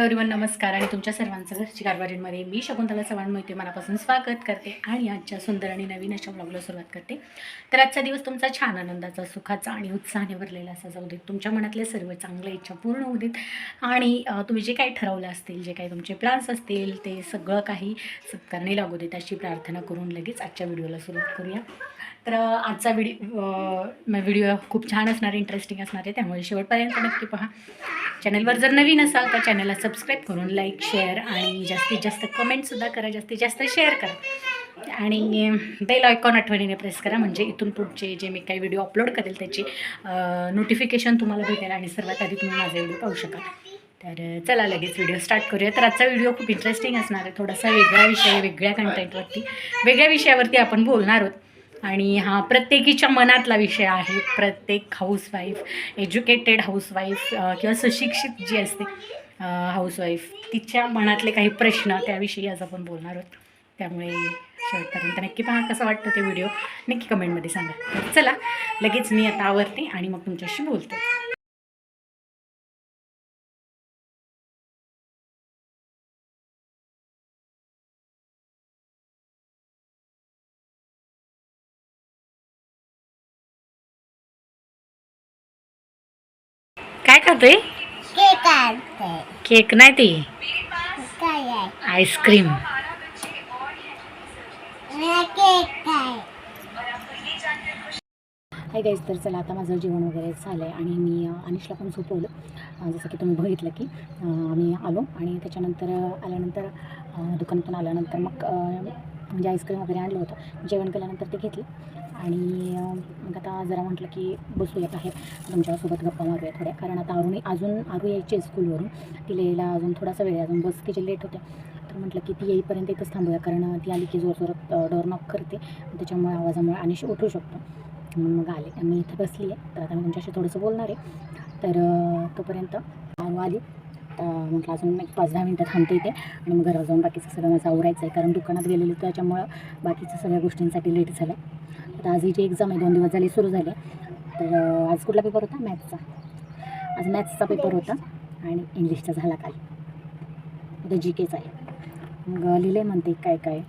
Everyone नमस्कार आणि तुमच्या सर्वांचं घरची कारभारीमध्ये मी शकुंतला चव्हाण मोहिते मनापासून स्वागत करते आणि आजच्या सुंदर आणि नवीन अशा ब्लॉगला सुरुवात करते. तर आजचा दिवस तुमचा छान आनंदाचा सुखाचा आणि उत्साहाने भरलेला असा जाऊ देत. तुमच्या मनातले सर्व चांगल्या इच्छा पूर्ण होऊ देत. आणि तुम्ही जे काही ठरवलं असतील जे काही तुमचे प्लान्स असतील ते सगळं काही सत्कारणी लागू देत अशी प्रार्थना करून लगेच आजच्या व्हिडिओला सुरुवात करूया. तर आजचा व्हिडिओ व्हिडिओ खूप छान असणार इंटरेस्टिंग असणार आहे. त्यामुळे शेवटपर्यंत नक्की पहा. चॅनलवर जर नवीन असाल तर चॅनलला सबस्क्राईब करून लाईक शेअर आणि जास्तीत जास्त कमेंटसुद्धा करा. जास्तीत जास्त शेअर करा. आणि बेल आयकॉन आठवणीने प्रेस करा. म्हणजे इथून पुढचे जे मी काही व्हिडिओ अपलोड करेल त्याची नोटिफिकेशन तुम्हाला भेटेल आणि सर्वात आधी तुम्ही माझा व्हिडिओ पाहू शकाल. तर चला लगेच व्हिडिओ स्टार्ट करूया. तर आजचा व्हिडिओ खूप इंटरेस्टिंग असणार आहे. थोडासा वेगळा विषय वेगळ्या कंटेंटवरती वेगळ्या विषयावरती आपण बोलणार आहोत. आणि हा प्रत्येकीच्या मनातला विषय आहे. प्रत्येक हाऊसवाईफ एज्युकेटेड हाऊसवाईफ किंवा सुशिक्षित जी असते हाऊसवाईफ तिच्या मनातले काही प्रश्न त्याविषयी आज आपण बोलणार आहोत. त्यामुळे शेवटपर्यंत नक्की पहा कसं वाटतं ते व्हिडिओ नक्की कमेंटमध्ये सांगा. चला लगेच मी आता आवरते आणि मग तुमच्याशी बोलते. काय खातोय केक आणते. केक नाही ते? काय आहे आईस्क्रीम. मला केक काय हाय गाईज तर चला आता माझं जेवण वगैरे झालं आहे आणि मी अ, अनिशला पण झोपवलं. अ, जसं की तुम्ही बघितलं की अ, आम्ही आलो आणि त्याच्यानंतर अ, आल्यानंतर अ, दुकानातून आल्यानंतर मग अ, म्हणजे आईस्क्रीम वगैरे आणलं होतं. जेवण केल्यानंतर ते घेतलं. आणि मग आता जरा म्हटलं की बसूयात आहे. तुमच्यासोबत गप्पा मारूया थोड्या. कारण आता अरुणी अजून आरू यायची आहे स्कूलवरून. तिला यायला अजून थोडासा वेळ अजून बस तिचे लेट होते तर म्हटलं की ती येईपर्यंत इथंच थांबूया. कारण ती आली की जोर जोरात डोर नॉक करते. त्याच्यामुळे आवाजामुळे आणि उठू शकतो. म्हणून मग आले. मी इथे बसली आहे तर आता मी तुमच्याशी थोडंसं बोलणार आहे. तर तोपर्यंत आरू आली. म्हटलं अजून एक पाच दहा मिनटं थांबते इथे. आणि मग घरावर जाऊन बाकीचं सगळं माझं आवरायचं आहे कारण दुकानात गेलेलं त्याच्यामुळं बाकीच्या सगळ्या गोष्टींसाठी लेट झालं आता आज हिची एक्झाम आहे दोन दिवस झाले सुरू झाले. तर आज कुठला पेपर होता? मॅथ्सचा आज मॅथ्सचा पेपर होता आणि इंग्लिशचा झाला काल. आता जी केचा आहे. मग लिहिलं आहे म्हणते काय काय?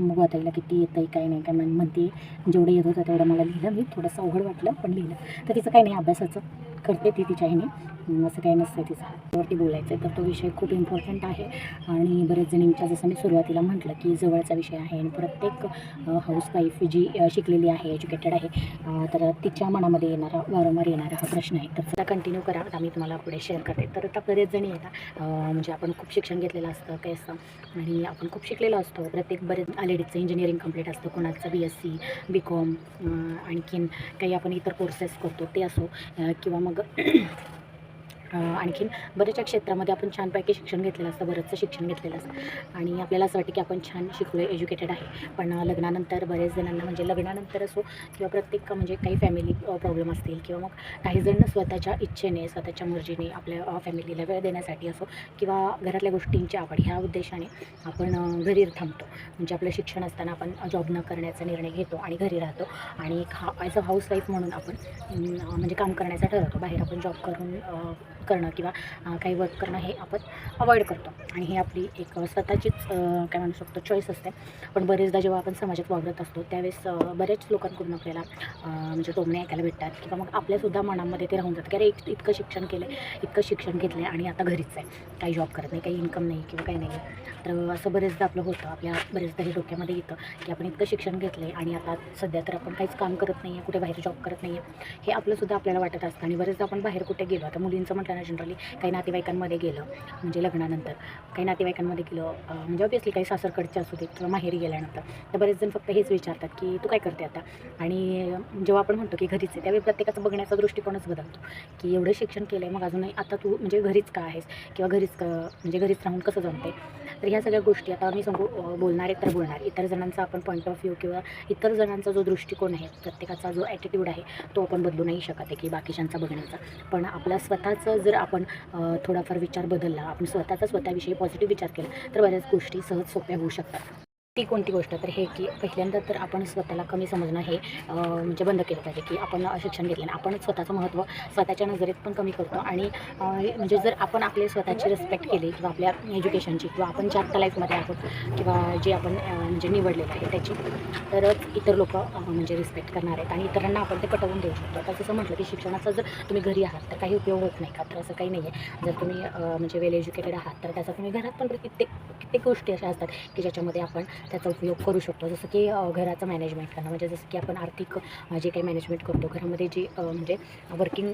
मग आता किती येतं आहे काय नाही काय म्हण- म्हणते. जेवढं येत होतं तेवढं मला लिहिलं मी. थोडंसं अवघड वाटलं पण लिहिलं. तर तिचं काही नाही अभ्यासाचं. करते ती तिच्या ह्याने. असं काही नसतं तिचं. त्यावरती बोलायचं आहे तर तो विषय खूप इम्पॉर्टंट आहे. आणि बरेच जणींच्या जसं मी सुरुवातीला म्हटलं की जवळचा विषय आहे आणि प्रत्येक हाऊसवाईफ जी शिकलेली आहे एज्युकेटेड आहे तर तिच्या मनामध्ये येणारा वारंवार येणारा हा प्रश्न आहे. तर त्याला कंटिन्यू करा. आता मी तुम्हाला पुढे शेअर करते. तर आता बरेच जणी येतात म्हणजे आपण खूप शिक्षण घेतलेलं असतं काही असतं आणि आपण खूप शिकलेलो असतो. प्रत्येक बरेच लेडीजचं इंजिनिअरिंग कंप्लीट असतं. कोणाचं B S C B com आणखीन काही आपण इतर कोर्सेस करतो ते असो किंवा मग आणखीन बऱ्याचशा क्षेत्रामध्ये आपण छानपैकी शिक्षण घेतलेलं असतं बरंचसं शिक्षण घेतलेलं असतं. आणि आपल्याला असं वाटतं की आपण छान शिकलो आहे एज्युकेटेड आहे. पण लग्नानंतर बरेच जणांना म्हणजे लग्नानंतर असो किंवा प्रत्येक म्हणजे काही फॅमिली प्रॉब्लेम असतील किंवा मग काही जण स्वतःच्या इच्छेने स्वतःच्या मर्जीने आपल्या फॅमिलीला वेळ देण्यासाठी असो किंवा घरातल्या गोष्टींची आवड ह्या उद्देशाने आपण घरी थांबतो. म्हणजे आपलं शिक्षण असताना आपण जॉब न करण्याचा निर्णय घेतो आणि घरी राहतो. आणि एक हा ॲज अ हाऊसवाईफ म्हणून आपण म्हणजे काम करण्याचा ठरवतो. बाहेर आपण जॉब करून करणं किंवा काही वर्क करणं हे आपण अवॉइड करतो. आणि ही आपली एक स्वतःचीच काय म्हणू शकतो चॉईस असते. पण बरेचदा जेव्हा आपण समाजात वावरत असतो त्यावेळेस बऱ्याच लोकांकडून आपल्याला म्हणजे टोमणे ऐकायला भेटतात किंवा मग आपल्यासुद्धा मनामध्ये ते राहून जातं की अरे इतकं शिक्षण केलं आहे इतकं शिक्षण घेतलं आहे आणि आता घरीच आहे. काही जॉब करत नाही काही इन्कम नाही किंवा काही नाही तर असं बरेचदा आपलं होतं. आपल्या बरेचदा हे डोक्यामध्ये येतं की आपण इतकं शिक्षण घेतलं आहे आणि आता सध्या तर आपण काहीच काम करत नाही आहे कुठे बाहेर जॉब करत नाही आहे हे आपलंसुद्धा आपल्याला वाटत असतं. आणि बरेचदा आपण बाहेर कुठे गेलो आता मुलींचं म्हटलं ना जनरली काही नातेवाईकांमध्ये गेलं म्हणजे लग्नानंतर. काही नातेवाईकांमध्ये गेलं म्हणजे ऑब्वियसली काही सासरकडचे असू दे किंवा माहेरी गेल्यानंतर. तर बरेच जण फक्त हेच विचारतात की तू काय करते आता? आणि जेव्हा आपण म्हणतो की घरीच आहे त्यावेळी प्रत्येकाचा बघण्याचा दृष्टिकोनच बदलतो. की एवढं शिक्षण केलं आहे मग अजूनही आता तू म्हणजे घरीच का आहेस? किंवा घरीच क म्हणजे घरीच राहून कसं जमते तर ह्या सगळ्या गोष्टी आता मी सांगू बोलणार तर बोलणार. इतर जणांचा आपण पॉईंट ऑफ व्ह्यू किंवा इतर जणांचा जो दृष्टिकोन आहे प्रत्येकाचा जो ॲटिट्यूड आहे तो आपण बदलू नाही शकत आहे की बाकीच्यांचा बघण्याचा. पण आपला स्वतःचं जर आपण थोडाफार विचार बदलला आपण स्वतःचा स्वतःविषयी पॉझिटिव्ह विचार केला तर बऱ्याच गोष्टी सहज सोप्या होऊ शकतात. ती कोणती गोष्ट? तर हे की पहिल्यांदा तर आपण स्वतःला कमी समजणं हे म्हणजे बंद केलं पाहिजे की आपण शिक्षण घेतलं आपण स्वतःचं महत्त्व स्वतःच्या नजरेत पण कमी करतो आणि म्हणजे जर आपण आपले स्वतःची रिस्पेक्ट केली किंवा आपल्या एज्युकेशनची किंवा आपण ज्या आत्ता लाईफमध्ये आहोत किंवा जे आपण म्हणजे निवडलेलं आहे त्याची तरच इतर लोक म्हणजे रिस्पेक्ट करणार आहेत आणि इतरांना आपण ते पटवून देऊ शकतो. आता जसं म्हटलं की शिक्षणाचा जर तुम्ही घरी आहात तर काही उपयोग होत नाही का? तर असं काही नाही आहे जर तुम्ही म्हणजे वेल एज्युकेटेड आहात तर त्याचा तुम्ही घरात पण कित्येक कित्येक गोष्टी अशा असतात की ज्याच्यामध्ये आपण त्याचा उपयोग करू शकतो. जसं की घराचं मॅनेजमेंट करणं. म्हणजे जसं की आपण आर्थिक जे काही मॅनेजमेंट करतो घरामध्ये जी म्हणजे वर्किंग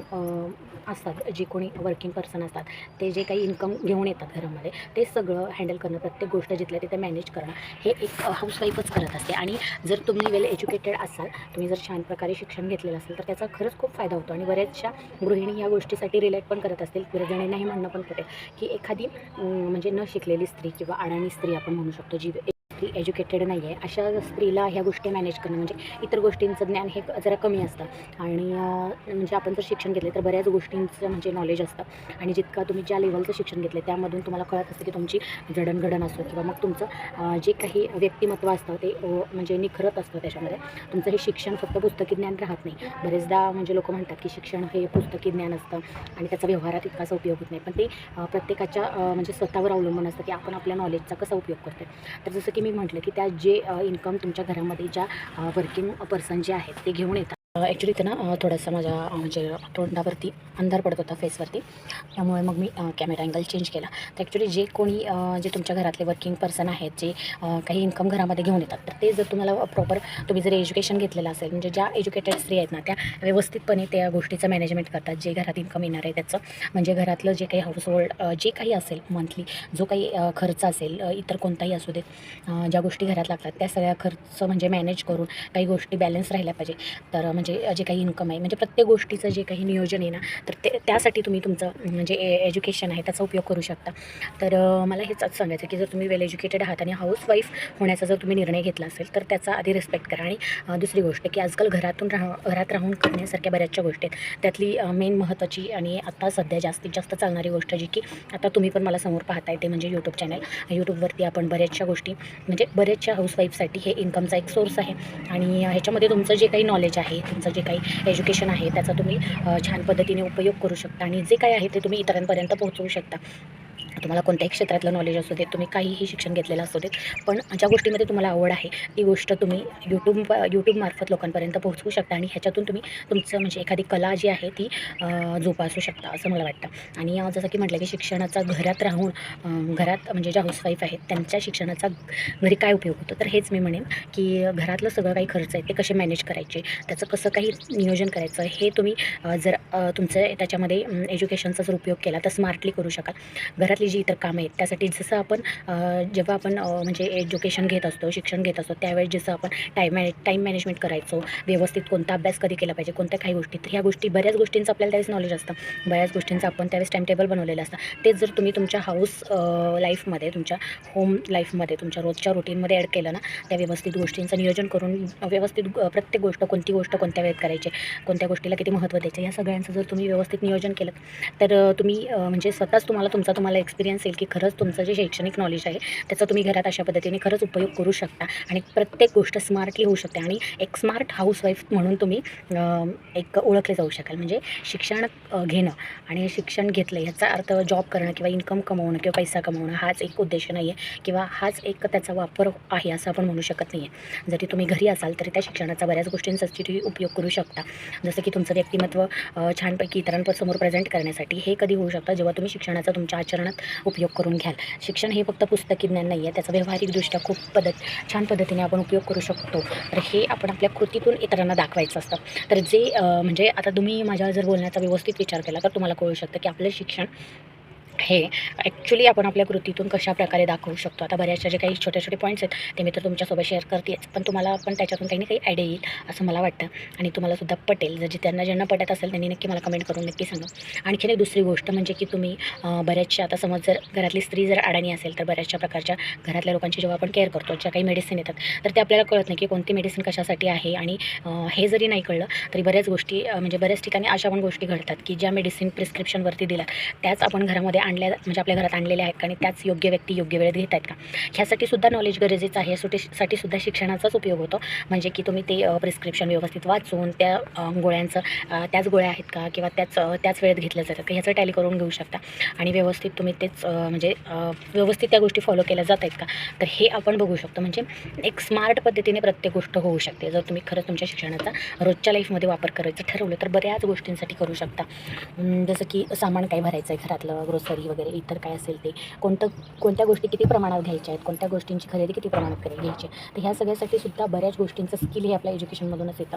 असतात जे कोणी वर्किंग पर्सन असतात ते जे काही इन्कम घेऊन येतात घरामध्ये ते सगळं हँडल करणं प्रत्येक गोष्ट जिथल्या तिथे मॅनेज करणं हे एक हाऊसवाईफच करत असते. आणि जर तुम्ही वेल एज्युकेटेड असाल तुम्ही जर छान प्रकारे शिक्षण घेतलेलं असेल तर त्याचा खरंच खूप फायदा होतो. आणि बऱ्याचशा गृहिणी या गोष्टीसाठी रिलेट पण करत असतील. बऱ्याच म्हणणं पण पटेल की एखादी म्हणजे न शिकलेली स्त्री किंवा अडाणी स्त्री आपण म्हणू शकतो जी ती एज्युकेटेड नाही आहे अशा स्त्रीला ह्या गोष्टी मॅनेज करणं म्हणजे इतर गोष्टींचं ज्ञान हे जरा कमी असतं. आणि म्हणजे आपण जर शिक्षण घेतले तर बऱ्याच गोष्टींचं म्हणजे नॉलेज असतं. आणि जितका तुम्ही ज्या लेवलचं शिक्षण घेतले त्यामधून तुम्हाला कळत असतं की तुमची जडणघडण असो किंवा मग तुमचं जे काही व्यक्तिमत्व असतं ते म्हणजे निखरत असतं त्याच्यामध्ये. तुमचं हे शिक्षण फक्त पुस्तकी ज्ञान राहत नाही. बरेचदा म्हणजे लोक म्हणतात की शिक्षण हे पुस्तकी ज्ञान असतं आणि त्याचा व्यवहारात इतकासा उपयोग होत नाही. पण ते प्रत्येकाच्या म्हणजे स्वतःवर अवलंबून असतं की आपण आपल्या नॉलेजचा कसा उपयोग करतो तर जसं की मी म्हटलं की त्या जे इन्कम तुमच्या घरामध्ये ज्या वर्किंग पर्सन जे आहेत ते घेऊन येतात. ॲक्च्युली त्यांना थोडासा माझ्या म्हणजे तोंडावरती अंधार पडत होता फेसवरती त्यामुळे मग मी कॅमेरा अँगल चेंज केला. तर ॲक्च्युली जे कोणी जे तुमच्या घरातले वर्किंग पर्सन आहेत जे काही इन्कम घरामध्ये घेऊन येतात तर ते जर तुम्हाला प्रॉपर तुम्ही जर एज्युकेशन घेतलेलं असेल म्हणजे ज्या एज्युकेटेड स्त्री आहेत ना त्या व्यवस्थितपणे त्या गोष्टीचं मॅनेजमेंट करतात जे घरात इन्कम येणार आहे त्याचं. म्हणजे घरातलं जे काही हाऊसहोल्ड जे काही असेल मंथली जो काही खर्च असेल इतर कोणताही असू देत ज्या गोष्टी घरात लागतात त्या सगळ्या खर्च म्हणजे मॅनेज करून काही गोष्टी बॅलन्स राहिल्या पाहिजे. तर म्हणजे म्हणजे जे काही इन्कम आहे म्हणजे प्रत्येक गोष्टीचं जे काही नियोजन आहे ना तर ते त्यासाठी तुम्ही तुमचं म्हणजे ए एज्युकेशन आहे त्याचा उपयोग करू शकता. तर मला हेच सांगायचं की जर तुम्ही वेल एज्युकेटेड आहात आणि हाऊसवाईफ होण्याचा जर तुम्ही निर्णय घेतला असेल तर त्याचा आधी रिस्पेक्ट करा. आणि दुसरी गोष्ट की आजकाल घरातून राह घरात राहून करण्यासारख्या बऱ्याचशा गोष्टी आहेत. त्यातली मेन महत्त्वाची आणि आता सध्या जास्तीत जास्त चालणारी गोष्ट जी की आता तुम्ही पण मला समोर पाहताय ते म्हणजे यूट्यूब चॅनल यूट्यूबवरती आपण बऱ्याचशा गोष्टी म्हणजे बऱ्याचशा हाऊसवाईफसाठी हे इन्कमचा एक सोर्स आहे. आणि ह्याच्यामध्ये तुमचं जे काही नॉलेज आहे तुमचं जे काही एज्युकेशन आहे त्याचा तुम्ही छान पद्धतीने उपयोग करू शकता आणि जे काही आहे ते तुम्ही इतरांपर्यंत पोहोचवू शकता. तुम्हाला कोणत्याही क्षेत्रातलं नॉलेज असू देत तुम्ही काहीही शिक्षण घेतलेलं असू देत पण ज्या गोष्टीमध्ये तुम्हाला आवड आहे ती गोष्ट तुम्ही यूट्यूब यूट्यूबमार्फत लोकांपर्यंत पोहोचवू शकता आणि ह्याच्यातून तुम्ही तुमचं म्हणजे एखादी कला जी आहे ती जोपासू शकता असं मला वाटतं. आणि जसं की म्हटलं की शिक्षणाचा घरात राहून घरात म्हणजे ज्या हाऊसवाईफ आहेत त्यांच्या शिक्षणाचा घरी काय उपयोग होतो? तर हेच मी म्हणेन की घरातलं सगळं काही खर्च आहे ते कसे मॅनेज करायचे? त्याचं कसं काही नियोजन करायचं? हे तुम्ही जर तुमचं त्याच्यामध्ये एज्युकेशनचा जर उपयोग केला तर स्मार्टली करू शकाल. घरातली जी इतर कामं आहेत त्यासाठी जसं आपण जेव्हा आपण म्हणजे एज्युकेशन घेत असतो शिक्षण घेत असतो त्यावेळेस जसं आपण टाईम मॅने टाईम मॅनेजमेंट करायचो व्यवस्थित कोणता अभ्यास कधी केला पाहिजे कोणत्या काही गोष्टी तर ह्या गोष्टी बऱ्याच गोष्टींचं आपल्याला त्यावेळेस नॉलेज असतं. बऱ्याच गोष्टींचं आपण त्यावेळेस टाईम टेबल बनवलेलं असतं. तेच जर तुम्ही तुमच्या हाऊस लाईफमध्ये तुमच्या होम लाईफमध्ये तुमच्या रोजच्या रुटीनमध्ये ॲड केलं ना त्या व्यवस्थित गोष्टींचं नियोजन करून व्यवस्थित प्रत्येक गोष्ट कोणती गोष्ट कोणत्या वेळेत करायची कोणत्या गोष्टीला किती महत्त्व द्यायचं या सगळ्यांचं जर तुम्ही व्यवस्थित नियोजन केलं तर तुम्ही म्हणजे स्वतःच तुम्हाला तुमचा तुम्हाला एक्स एक्सपिरियन्स येईल की खरंच तुमचं जे शैक्षणिक नॉलेज आहे त्याचा तुम्ही घरात अशा पद्धतीने खरंच उपयोग करू शकता. आणि प्रत्येक गोष्ट स्मार्टली होऊ शकते. आणि एक स्मार्ट हाऊसवाईफ म्हणून तुम्ही एक ओळखले जाऊ शकाल. म्हणजे शिक्षण घेणं आणि शिक्षण घेतलं ह्याचा अर्थ जॉब करणं किंवा इन्कम कमवणं किंवा पैसा कमवणं हाच एक उद्देश नाही आहे किंवा हाच एक त्याचा वापर आहे असं आपण म्हणू शकत नाही आहे जरी तुम्ही घरी असाल तरी त्या शिक्षणाचा बऱ्याच गोष्टींसाठी तुम्ही उपयोग करू शकता. जसं की तुमचं व्यक्तिमत्व छानपैकी इतरांसमोर प्रेझेंट करण्यासाठी हे कधी होऊ शकतं? जेव्हा तुम्ही शिक्षणाचा तुमच्या आचरणात उपयोग करून घ्याल. शिक्षण हे फक्त पुस्तकी ज्ञान नाही आहे त्याचा व्यावहारिकदृष्ट्या खूप पद्धत छान पद्धतीने आपण उपयोग करू शकतो. तर हे आपण आपल्या कृतीतून इतरांना दाखवायचं असतं. तर जे म्हणजे आता तुम्ही माझ्या जर बोलण्याचा व्यवस्थित विचार केला तर तुम्हाला कळू शकतं की आपलं शिक्षण हे ॲक्च्युली आपण आपल्या कृतीतून कशा प्रकारे दाखवू शकतो? आता बऱ्याचशा जे काही छोटे छोटे पॉईंट्स आहेत ते मी तर तुमच्यासोबत शेअर करतेच. पण तुम्हाला पण त्याच्यातून काही ना काही आयडिया येईल असं मला वाटतं. आणि तुम्हाला सुद्धा पटेल. जर जे त्यांना ज्यांना पटत असेल त्यांनी नक्की मला कमेंट करून नक्की सांगा. आणखीन एक दुसरी गोष्ट म्हणजे की तुम्ही बऱ्याचशा आता समज जर घरातली स्त्री जर अडाणी असेल तर बऱ्याचशा प्रकारच्या घरातल्या लोकांची जेव्हा आपण केअर करतो ज्या काही मेडिसिन येतात तर ते आपल्याला कळत नाही की कोणती मेडिसिन कशासाठी आहे. आणि हे जरी नाही कळलं तरी बऱ्याच गोष्टी म्हणजे बऱ्याच ठिकाणी अशा पण गोष्टी घडतात की ज्या मेडिसिन प्रिस्क्रिप्शनवरती दिल्या त्याच आपण घरामध्ये आणल्या म्हणजे आपल्या घरात आणलेल्या आहेत का? आणि त्याच योग्य व्यक्ती योग्य वेळेत घेत आहेत का? ह्यासाठी सुद्धा नॉलेज गरजेचं आहे. यासाठी साठी सुद्धा शिक्षणाचाच उपयोग होतो. म्हणजे की तुम्ही ते प्रिस्क्रिप्शन व्यवस्थित वाचून त्या गोळ्यांचं त्याच गोळ्या आहेत का? किंवा त्याच त्याच वेळेत घेतल्या जातात का? ह्याचं टॅली करून घेऊ शकता. आणि व्यवस्थित तुम्ही तेच म्हणजे व्यवस्थित त्या गोष्टी फॉलो केल्या जात आहेत का? तर हे आपण बघू शकतो. म्हणजे एक स्मार्ट पद्धतीने प्रत्येक गोष्ट होऊ शकते. जर तुम्ही खरंच तुमच्या शिक्षणाचा रोजच्या लाईफमध्ये वापर करायचं ठरवलं तर बऱ्याच गोष्टींसाठी करू शकता. जसं की सामान काय भरायचं आहे घरातलं ग्रोसरी वगैरे इतर काय असेल ते कोणतं कोणत्या गोष्टी किती प्रमाणात घ्यायच्या आहेत कोणत्या गोष्टींची खरेदी किती प्रमाणात करायला घ्यायची आहे. तर ह्या सगळ्यासाठी सुद्धा बऱ्याच गोष्टींचं स्किल हे आपल्या एज्युकेशनमधूनच येतं.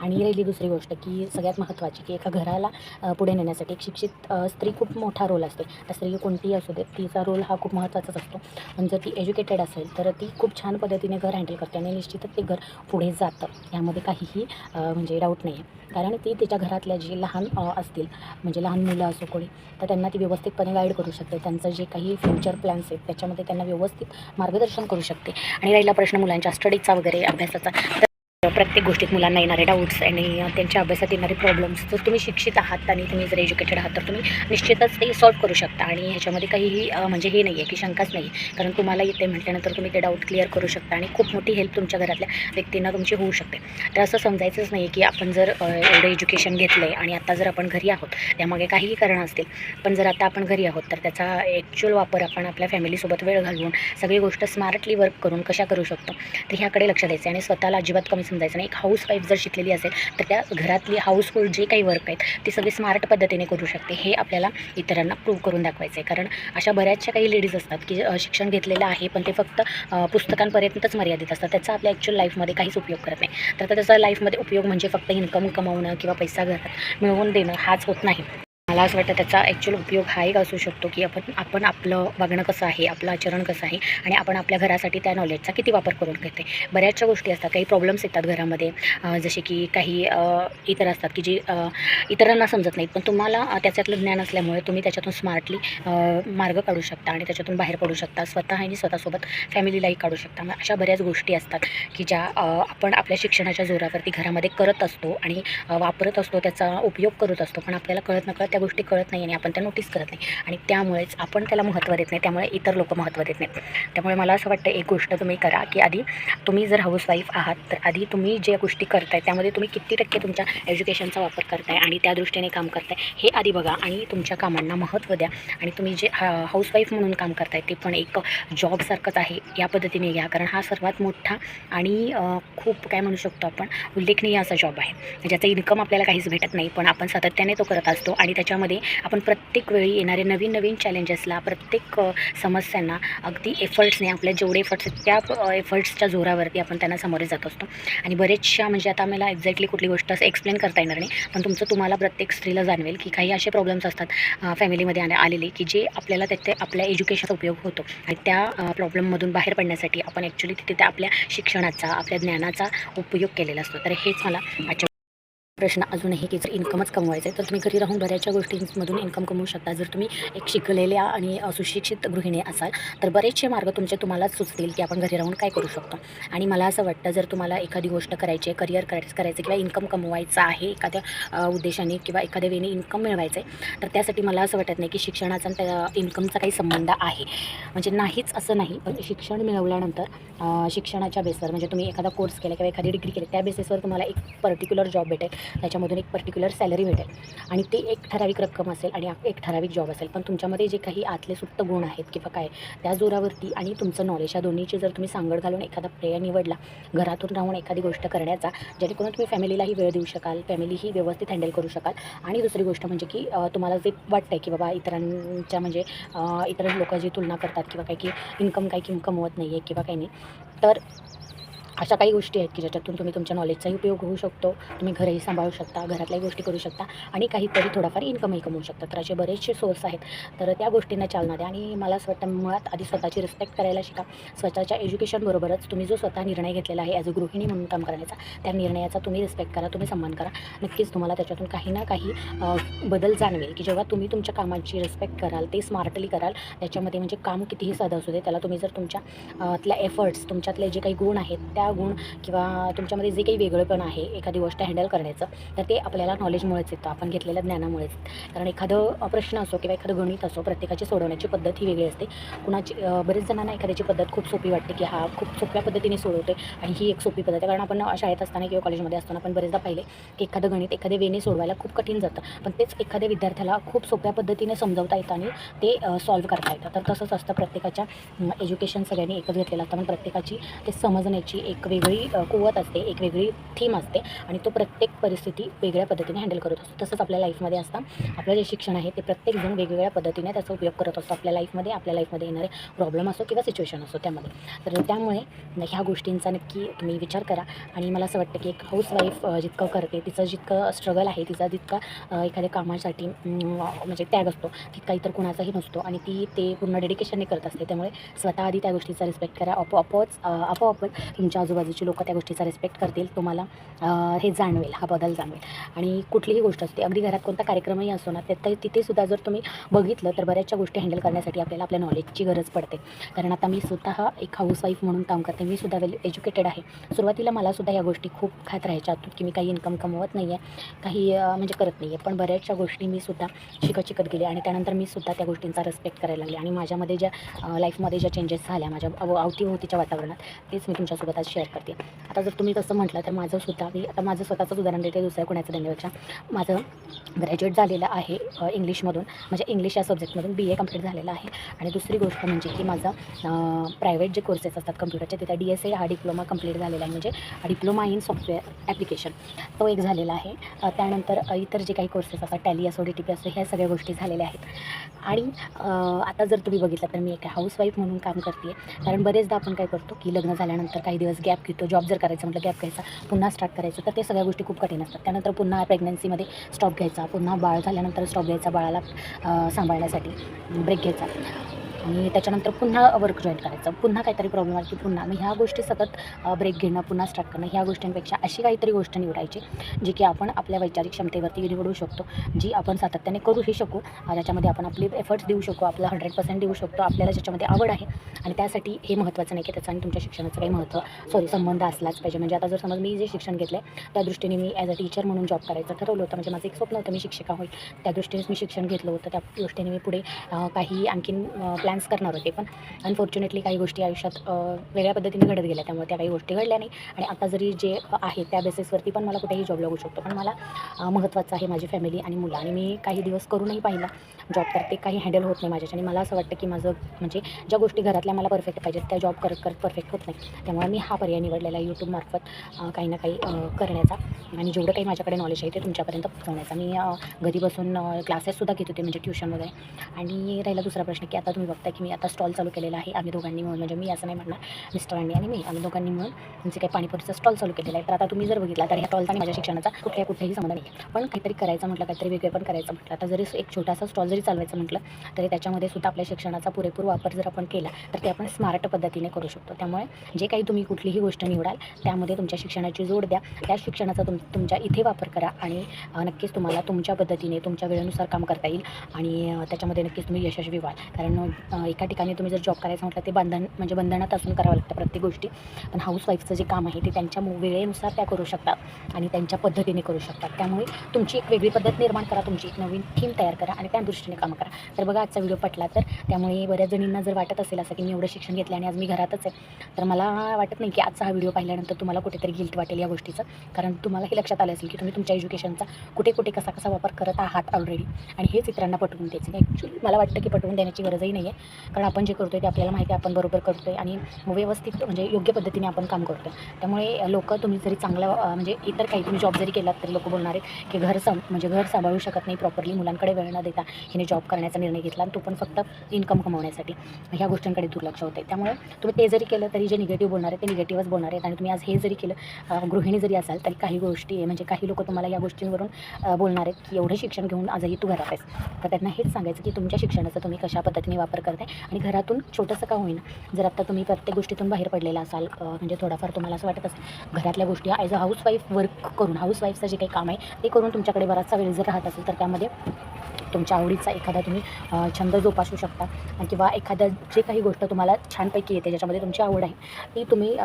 आणि राहिली दुसरी गोष्ट की सगळ्यात महत्त्वाची की एका घराला पुढे नेण्यासाठी एक शिक्षित स्त्री खूप मोठा रोल असते. त्या स्त्री कोणतीही असू दे तिचा रोल हा खूप महत्त्वाचाच असतो. पण जर ती एज्युकेटेड असेल तर ती खूप छान पद्धतीने घर हँडल करते आणि निश्चितच ते घर पुढे जातं. यामध्ये काहीही म्हणजे डाऊट नाही आहे कारण ती तिच्या घरातल्या जी लहान असतील म्हणजे लहान मुलं असो कोणी तर त्यांना ती व्यवस्थितपणे गाईड करू शकते. त्यांचं जे काही फ्युचर प्लॅन्स आहेत त्याच्यामध्ये त्यांना व्यवस्थित मार्गदर्शन करू शकते. आणि राहिला प्रश्न मुलांच्या स्टडीचा वगैरे अभ्यासाचा. प्रत्येक गोष्टीत मुलांना येणारे डाऊट्स आणि त्यांच्या अभ्यासात येणारे प्रॉब्लेम्स जर तुम्ही शिक्षित आहात आणि तुम्ही जर एज्युकेटेड आहात तर तुम्ही निश्चितच ते सॉल्व करू शकता. आणि ह्याच्यामध्ये काहीही म्हणजे हे नाही आहे की शंकाच नाही आहे कारण तुम्हाला येते म्हटल्यानंतर तुम्ही ते डाऊट क्लिअर करू शकता आणि खूप मोठी हेल्प तुमच्या घरातल्या व्यक्तींना तुमची होऊ शकते. तर असं समजायचंच नाही की आपण जर एवढं एज्युकेशन घेतलं आहे आणि आता जर आपण घरी आहोत त्यामागे काहीही कारणं असतील पण जर आता आपण घरी आहोत तर त्याचा ॲक्च्युअल वापर आपण आपल्या फॅमिलीसोबत वेळ घालवून सगळी गोष्ट स्मार्टली वर्क करून कशा करू शकतो तर ह्याकडे लक्ष द्यायचं आणि स्वतःला अजिबात कमी समजायचं नाही. एक हाऊस वाईफ जर शिकलेली असेल तर त्या घरातली हाऊसहोल्ड जे काही वर्क आहेत ते सगळे स्मार्ट पद्धतीने करू शकते. हे आपल्याला इतरांना प्रूव्ह करून दाखवायचं आहे कारण अशा बऱ्याचशा काही लेडीज असतात की शिक्षण घेतलेलं आहे पण ते फक्त पुस्तकांपर्यंतच मर्यादित असतात. त्याचा आपल्या ॲक्च्युअल लाईफमध्ये काहीच उपयोग करत नाही. तर त्याचा लाईफमध्ये उपयोग म्हणजे फक्त इन्कम कमावणं किंवा पैसा घरात मिळवून देणं हाच होत नाही. मला असं वाटतं त्याचा ॲक्च्युअल उपयोग हा एक असू शकतो की आपण आपण आपलं वागणं कसं आहे आपलं आचरण कसं आहे आणि आपण आपल्या घरासाठी त्या नॉलेजचा किती वापर करून घेते. बऱ्याचशा गोष्टी असतात काही प्रॉब्लेम्स येतात घरामध्ये. जसे की काही इतर असतात की जी इतरांना समजत नाहीत. पण तुम्हाला त्याच्यातलं ज्ञान असल्यामुळे तुम्ही त्याच्यातून स्मार्टली मार्ग काढू शकता आणि त्याच्यातून बाहेर पडू शकता. स्वतः आणि स्वतःसोबत फॅमिलीलाही काढू शकता. मग अशा बऱ्याच गोष्टी असतात की ज्या आपण आपल्या शिक्षणाच्या जोरावरती घरामध्ये करत असतो आणि वापरत असतो त्याचा उपयोग करत असतो. पण आपल्याला कळत नकळत त्या गोष्टी कळत नाही आणि आपण त्या नोटीस करत नाही. आणि त्यामुळेच आपण त्याला महत्त्व देत नाही त्यामुळे इतर लोक महत्त्व देत नाहीत. त्यामुळे मला असं वाटतं एक गोष्ट तुम्ही करा की आधी तुम्ही जर हाऊसवाईफ आहात तर आधी तुम्ही ज्या गोष्टी करताय त्यामध्ये तुम्ही किती टक्के तुमच्या एज्युकेशनचा वापर करताय आणि त्या दृष्टीने काम करताय हे आधी बघा आणि तुमच्या कामांना महत्त्व द्या. आणि तुम्ही जे हा हाऊसवाईफ म्हणून काम करताय ते पण एक जॉबसारखंच आहे या पद्धतीने घ्या. कारण हा सर्वात मोठा आणि खूप काय म्हणू शकतो आपण उल्लेखनीय असा जॉब आहे. ज्याचा इन्कम आपल्याला काहीच भेटत नाही पण आपण सातत्याने तो करत असतो आणि त्याच्यामध्ये आपण प्रत्येक वेळी येणारे नवीन नवीन चॅलेंजेसला प्रत्येक समस्यांना अगदी एफर्ट्सने आपल्या जेवढे एफर्ट्स आहेत त्या एफर्ट्सच्या जोरावरती आपण त्यांना सामोरे जात असतो. आणि बरेचशा म्हणजे आता मला एक्झॅक्टली कुठली गोष्ट असं एक्सप्लेन करता येणार नाही पण तुमचं तुम्हाला प्रत्येक स्त्रीला जाणवेल की काही असे प्रॉब्लेम्स असतात फॅमिलीमध्ये आले आलेले की जे आपल्याला त्याचे आपल्या एज्युकेशनचा उपयोग होतो. आणि त्या प्रॉब्लेममधून बाहेर पडण्यासाठी आपण ॲक्च्युली तिथे त्या आपल्या शिक्षणाचा आपल्या ज्ञानाचा उपयोग केलेला असतो. तर हेच मला आजच्या प्रश्न अजूनही की जर इन्कमच कमवायचं आहे तर तुम्ही घरी राहून बऱ्याचशा गोष्टींमधून इन्कम कमवू शकता. जर तुम्ही एक शिकलेल्या आणि सुशिक्षित गृहिणी असाल तर बरेचसे मार्ग तुमचे तुम्हालाच सुचतील की आपण घरी राहून काय करू शकतो. आणि मला असं वाटतं जर तुम्हाला एखादी गोष्ट करायची आहे करिअर करायचं करायचं किंवा इन्कम कमवायचं आहे एखाद्या उद्देशाने किंवा एखाद्या वेळेने इन्कम मिळवायचं आहे तर त्यासाठी मला असं वाटत नाही की शिक्षणाचा त्या इन्कमचा काही संबंध आहे. म्हणजे नाहीच असं नाही पण शिक्षण मिळवल्यानंतर शिक्षणाच्या बेसवर म्हणजे तुम्ही एखादा कोर्स केला किंवा एखादी डिग्री केली त्या बेसिसवर तुम्हाला एक पर्टिक्युलर जॉब भेटेल. त्याच्यामधून एक पर्टिक्युलर सॅलरी भेटेल. आणि ते एक ठराविक रक्कम असेल आणि एक ठराविक जॉब असेल. पण तुमच्यामध्ये जे काही आतले सुप्त गुण आहेत किंवा काय त्या जोरावरती आणि तुमचं नॉलेज या दोन्हीची जर तुम्ही सांगड घालून एखादा प्रेय निवडला घरातून राहून एखादी गोष्ट करण्याचा जेणेकरून तुम्ही फॅमिलीलाही वेळ देऊ शकाल फॅमिलीही व्यवस्थित हँडल करू शकाल. आणि दुसरी गोष्ट म्हणजे की तुम्हाला जे वाटतं की बाबा इतरांच्या म्हणजे इतर लोक जी तुलना करतात किंवा काही की इन्कम काही किम कमवत नाही आहे किंवा काही नाही तर अशा काही गोष्टी आहेत की ज्याच्यातून तुम्ही तुमच्या नॉलेजचाही उपयोग होऊ शकतो. तुम्ही घरही सांभाळू शकता घरातल्याही गोष्टी करू शकता आणि काहीतरी थोडाफार इन्कमही कमवू शकता. तर असे बरेचसे सोर्स आहेत. तर त्या गोष्टींना चालना द्या आणि मला असं वाटतं मुळात आधी स्वतःची रिस्पेक्ट करायला शिका. स्वतःच्या एज्युकेशनबरोबरच तुम्ही जो स्वतः निर्णय घेतलेला आहे ॲज अ गृहिणी म्हणून काम करण्याचा त्या निर्णयाचा तुम्ही रिस्पेक्ट करा तुम्ही सन्मान करा. नक्कीच तुम्हाला त्याच्यातून काही ना काही बदल जाणवेल की जेव्हा तुम्ही तुमच्या कामाची रिस्पेक्ट कराल ते स्मार्टली कराल त्याच्यामध्ये म्हणजे काम कितीही साधं असू दे त्याला तुम्ही जर तुमच्या तल्या एफर्ट्स तुमच्यातले जे काही गुण आहेत त्या त्या गुण किंवा तुमच्यामध्ये जे काही वेगळेपण आहे एखादी गोष्ट हँडल करण्याचं तर ते आपल्याला नॉलेजमुळेच येतं. आपण घेतलेल्या ज्ञानामुळेच. कारण एखादं प्रश्न असो किंवा एखादं गणित असो प्रत्येकाची सोडवण्याची पद्धत ही वेगळी असते. कुणाची बरेच जणांना एखाद्याची पद्धत खूप सोपी वाटते की हा खूप सोप्या पद्धतीने सोडवते आणि ही एक सोपी पद्धत आहे. कारण आपण शाळेत असताना किंवा कॉलेजमध्ये असताना आपण बरेचदा पाहिले की एखादं गणित एखाद्या वेने सोडवायला खूप कठीण जातं. पण तेच एखाद्या विद्यार्थ्याला खूप सोप्या पद्धतीने समजवता येतं आणि ते सॉल्व्ह करता येतं. तर तसंच असतं प्रत्येकाच्या एज्युकेशन सगळ्यांनी एकच घेतलेलं असतं. पण प्रत्येकाची ते समजण्याची एक वेगळी कुवत असते एक वेगळी थीम असते आणि तो प्रत्येक परिस्थिती वेगळ्या पद्धतीने हँडल करत असतो. तसंच आपल्या लाईफमध्ये असतं आपलं जे शिक्षण आहे ते प्रत्येकजण वेगवेगळ्या पद्धतीने त्याचा उपयोग करत असतो. आपल्या लाईफमध्ये आपल्या लाईफमध्ये येणारे प्रॉब्लेम असो किंवा सिच्युएशन असो त्यामध्ये. तर त्यामुळे ह्या गोष्टींचा नक्की तुम्ही विचार करा आणि मला असं वाटतं की एक हाऊसवाईफ जितकं करते तिचं जितकं स्ट्रगल आहे तिचा जितका एखाद्या कामासाठी म्हणजे त्याग असतो तितका इतर कुणाचाही नसतो आणि ती ते पूर्ण डेडिकेशनने करत असते. त्यामुळे स्वतः आधी त्या गोष्टीचा रिस्पेक्ट करा. आपोआपच आपोआपच तुमच्या आजूबाजूची लोक त्या गोष्टीचा रिस्पेक्ट करतील तुम्हाला. हे जाणवेल हा बदल जाणवेल. आणि कुठलीही गोष्ट असते अगदी घरात कोणता कार्यक्रमही असो ना तिथे तिथेसुद्धा जर तुम्ही बघितलं तर बऱ्याचशा गोष्टी हँडल करण्यासाठी आपल्याला आपल्या नॉलेजची गरज पडते. कारण आता मी स्वतः एक हाऊसवाईफ म्हणून काम करते. मी सुद्धा वेल एज्युकेटेड आहे. सुरुवातीला मलासुद्धा या गोष्टी खूप खात राहायच्या. आतून की मी काही इन्कम कमवत नाही आहे काही म्हणजे करत नाही आहे पण बऱ्याचशा गोष्टी मी सुद्धा शिकत शिकत गेले आणि त्यानंतर मी सुद्धा त्या गोष्टींचा रिस्पेक्ट करायला लागले. आणि माझ्यामध्ये ज्या लाईफमध्ये ज्या चेंजेस झाल्या माझ्या अव अवतीभोवतीच्या वातावरणात तेच मी तुमच्यासोबत आज शेअर करते. आता जर तुम्ही तसं म्हटलं तर माझं सुद्धा मी आता माझं स्वतःचंच उदाहरण देते दुसऱ्या कोणाचं देण्यापेक्षा माझं ग्रॅज्युएट झालेलं आहे इंग्लिशमधून. म्हणजे इंग्लिश या सब्जेक्टमधून बी ए कंप्लीट झालेलं आहे. आणि दुसरी गोष्ट म्हणजे की माझं प्रायव्हेट जे कोर्सेस असतात कम्प्युटरचे तिथे डी एस ए हा डिप्लोमा कंप्लीट झालेला आहे. म्हणजे डिप्लोमा इन सॉफ्टवेअर ॲप्लिकेशन तो एक झालेला आहे. त्यानंतर इतर जे काही कोर्सेस असतात टॅली असो डी टी पी असो ह्या सगळ्या गोष्टी झालेल्या आहेत. आणि आता जर तुम्ही बघितलं तर मी एक हाऊसवाईफ म्हणून काम करते. कारण बरेचदा आपण काय करतो की लग्न झाल्यानंतर काही दिवस गॅप घेतो जॉब जर करायचं म्हटलं गॅप घ्यायचा पुन्हा स्टार्ट करायचं तर ते सगळ्या गोष्टी खूप कठीण असतात. त्यानंतर पुन्हा प्रेग्नन्सीमध्ये स्टॉप घ्यायचा पुन्हा बाळ झाल्यानंतर स्टॉप घ्यायचा बाळाला सांभाळण्यासाठी ब्रेक घ्यायचा. आणि त्याच्यानंतर पुन्हा वर्क जॉईन करायचं पुन्हा काहीतरी प्रॉब्लेम आला की पुन्हा मग ह्या गोष्टी सतत ब्रेक घेणं पुन्हा स्टार्ट करणं ह्या गोष्टींपेक्षा अशी काहीतरी गोष्ट निवडायची जी की आपण आपल्या वैचारिक क्षमतेवरती निवडू शकतो जी आपण सातत्याने करूही शकू ज्याच्यामध्ये आपण आपले एफर्ट्स देऊ शकू आपलं हंड्रेड पर्सेंट देऊ शकतो आपल्याला ज्याच्यामध्ये आवड आहे. आणि त्यासाठी हे महत्त्वाचं नाही की त्याचं आणि तुमच्या शिक्षणाचं काही महत्त्व सॉरी संबंध असलाच पाहिजे. म्हणजे आता जर समज मी जे शिक्षण घेतलं आहे त्या दृष्टीने मी ॲज अ टीचर म्हणून जॉब करायचं ठरवलं होतं. म्हणजे माझं एक स्वप्न होतं मी शिक्षिका होईल. त्या दृष्टीनेच मी शिक्षण घेतलं होतं. त्या दृष्टीने मी पुढे काही आणखीन प्लॅन प्लॅन्स करणार होते. पण अनफॉर्च्युनेटली काही गोष्टी आयुष्यात वेगळ्या पद्धतीने घडत गेल्या. त्यामुळे त्या काही गोष्टी घडल्या नाही. आणि आता जरी जे आहे त्या बेसिसवरती पण मला कुठेही जॉब लागू शकतो. पण मला महत्त्वाचं आहे माझी फॅमिली आणि मुलं. आणि मी काही दिवस करूनही पाहिलं जॉब तर ते काही हँडल होत नाही माझ्याच्या आणि मला असं वाटतं की माझं म्हणजे ज्या गोष्टी घरातल्या मला परफेक्ट पाहिजेत त्या जॉब करत करत परफेक्ट होत नाही. त्यामुळे मी हा पर्याय निवडलेला आहे यूट्यूबमार्फत काही ना काही करण्याचा. आणि जेवढं काही माझ्याकडे नॉलेज आहे ते तुमच्यापर्यंत पोहोचवण्याचा. मी घरी बसून क्लासेससुद्धा घेत होते म्हणजे ट्युशन वगैरे. आणि राहिला दुसरा प्रश्न की आता तुम्ही बघताय की मी आता स्टॉल चालू केलेला आहे. आम्ही दोघांनी मिळून म्हणजे मी असं नाही म्हणणार मिस्टरांनी आणि मी आम्ही दोघांनी मिळून म्हणजे काही पाणीपुरीचा स्टॉल चालू केलेला आहे. तर आता तुम्ही जर बघितला तर ह्या स्टॉलचा आणि माझ्या शिक्षणाचा कुठल्या कुठेही संबंध नाही. पण काहीतरी करायचं म्हटलं काहीतरी वेगळे पण करायचं म्हटलं. आता जरी एक छोटासा स्टॉल जरी चालवायचं म्हटलं तरी त्याच्यामध्ये सुद्धा आपल्या शिक्षणाचा पुरेपूर वापर जर आपण केला तर ते आपण स्मार्ट पद्धतीने करू शकतो. त्यामुळे जे काही तुम्ही कुठलीही गोष्ट निवडाल त्यामध्ये तुमच्या शिक्षणाची जोड द्या. त्या शिक्षणाचा तुम तुमच्या इथे वापर करा आणि नक्कीच तुम्हाला तुमच्या पद्धतीने तुमच्या वेळेनुसार काम करता येईल आणि त्याच्यामध्ये नक्कीच तुम्ही यशस्वी व्हाल. कारण एका ठिकाणी तुम्ही जर जॉब करायचं म्हटलं ते बंधन म्हणजे बंधनात असून करावं लागतं प्रत्येक गोष्टी. पण हाऊसवाईफचं जे काम आहे ते त्यांच्या वेळेनुसार त्या करू शकतात आणि त्यांच्या पद्धतीने करू शकतात. त्यामुळे तुमची एक वेगळी पद्धत निर्माण करा तुमची एक नवीन थीम तयार करा आणि त्या दृष्टीने काम करा. तर बघा आजचा व्हिडिओ पटला तर त्यामुळे बऱ्याच जणींना जर वाटत असेल असं की मी एवढं शिक्षण घेतलं आणि आज मी घरातच आहे तर मला वाटत नाही की आजचा हा व्हिडिओ पाहिल्यानंतर तुम्हाला कुठेतरी गिल्ट वाटेल या गोष्टीचं. कारण तुम्हाला हे लक्षात आलं असेल की तुम्ही तुमच्या एज्युकेशनचा कुठे कुठे कसा कसा वापर करत आहात ऑलरेडी आणि हेच इतरांना पटवून द्यायचं. ॲक्च्युली मला वाटतं की पटवून देण्याची गरजही नाही आहे कारण आपण जे करतोय ते आपल्याला माहिती आहे आपण बरोबर करतो आहे आणि व्यवस्थित म्हणजे योग्य पद्धतीने आपण काम करतोय. त्यामुळे लोक तुम्ही जरी चांगलं म्हणजे इतर काही तुम्ही जॉब जरी केलात तरी लोक बोलणार आहेत की घर सं म्हणजे घर सांभाळू शकत नाही प्रॉपरली मुलांकडे वेळ न देता हिने जॉब करण्याचा निर्णय घेतला आणि तो पण फक्त इन्कम कमवण्यासाठी. ह्या गोष्टींकडे दुर्लक्ष होते त्यामुळे तुम्ही ते जरी केलं तरी जे निगेटिव्ह बोलणार आहे ते निगेटिव्हच बोलणार आहेत आणि तुम्ही आज हे जरी केलं गृहिणी जरी असाल तरी काही गोष्टी म्हणजे काही लोक तुम्हाला या गोष्टींवरून बोलणार आहेत की एवढं शिक्षण घेऊन आजही तू घरात आहेस. तर त्यांना हेच सांगायचं की तुमच्या शिक्षणाचा तुम्ही कशा पद्धतीने वापर करताय. आणि घरातून छोटंसं का होईना? जर आता तुम्ही प्रत्येक गोष्टीतून बाहेर पडलेला असाल म्हणजे थोडाफार तुम्हाला असं वाटत असेल घरातल्या गोष्टी ॲज अ हाऊसवाईफ वर्क करून हाऊसवाईफचं जे काही काम आहे ते करून तुमच्याकडे बराचसा वेळ जर राहत असेल तर त्यामध्ये तुमच्या आवडीचा एखादा तुम्ही छंद जोपासू शकता किंवा एखाद्या जे काही गोष्ट तुम्हाला छानपैकी येते ज्याच्यामध्ये तुमची आवड आहे ती तुम्ही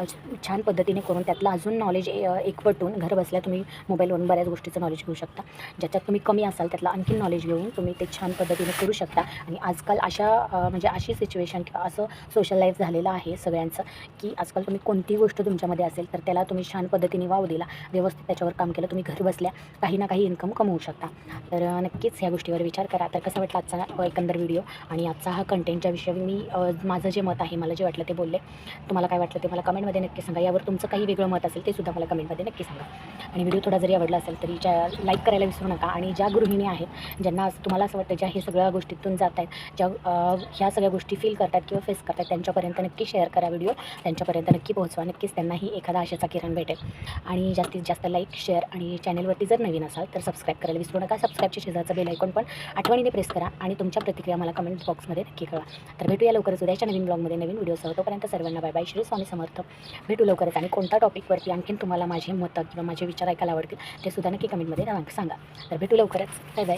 छान पद्धतीने करून त्यातलं अजून नॉलेज एकवटून घर बसल्या तुम्ही मोबाईलवरून बऱ्याच गोष्टीचं नॉलेज घेऊ शकता. ज्याच्यात तुम्ही कमी असाल त्यातलं आणखीन नॉलेज घेऊन तुम्ही ते छान पद्धतीने करू शकता. आणि आजकाल अशा म्हणजे अशी सिच्युएशन किंवा असं सोशल लाईफ झालेलं आहे सगळ्यांचं की आजकाल तुम्ही कोणतीही गोष्ट तुमच्यामध्ये असेल तर त्याला तुम्ही छान पद्धतीने वाव दिला व्यवस्थित त्याच्यावर काम केलं तुम्ही घर बसल्या काही ना काही इन्कम कमवू शकता. तर नक्कीच ह्या गोष्टीवर विचार करा. तर कसं वाटलं आजचा एकंदर व्हिडिओ आणि आजचा हा कंटेंटच्या विषयी मी माझं जे मत आहे मला जे वाटलं ते बोलले. तुम्हाला काय वाटलं ते मला कमेंटमध्ये नक्की सांगा. यावर तुमचं काही वेगळं मत असेल ते सुद्धा मला कमेंटमध्ये नक्की सांगा. आणि व्हिडिओ थोडा जरी आवडला असेल तरी ज्या लाईक करायला विसरू नका. आणि ज्या गृहिणी आहेत ज्यांना तुम्हाला असं वाटतं ज्या हे सगळ्या गोष्टीतून जात आहेत ज्या ह्या सगळ्या गोष्टी फील करतात किंवा फेस करतात त्यांच्यापर्यंत नक्की शेअर करा व्हिडिओ त्यांच्यापर्यंत नक्की पोहोचवा. नक्कीच त्यांनाही एखादा आशेचा किरण भेटेल. आणि जास्तीत जास्त लाईक शेअर आणि चॅनलवरती जर नवीन असाल तर सबस्क्राईब करायला विसरू नका. सबस्क्राईबच्या शेजारचं बेल ऐकून पण आठवणीने प्रेस करा आणि तुमच्या प्रतिक्रिया मला कमेंट बॉक्समध्ये नक्की कळवा. तर भेटूया लवकरच उद्याच्या नवीन ब्लॉगमध्ये नवीन व्हिडिओसह तोपर्यंत सर्वांना बाय बाय श्री स्वामी समर्थ. भेटू लवकरच. आणि कोणत्या टॉपिकवरती आणखीन तुम्हाला माझे मतं किंवा माझे विचार ऐकायला आवडतील ते सुद्धा नक्की कमेंटमध्ये सांगा. तर भेटू लवकरच. Bye bye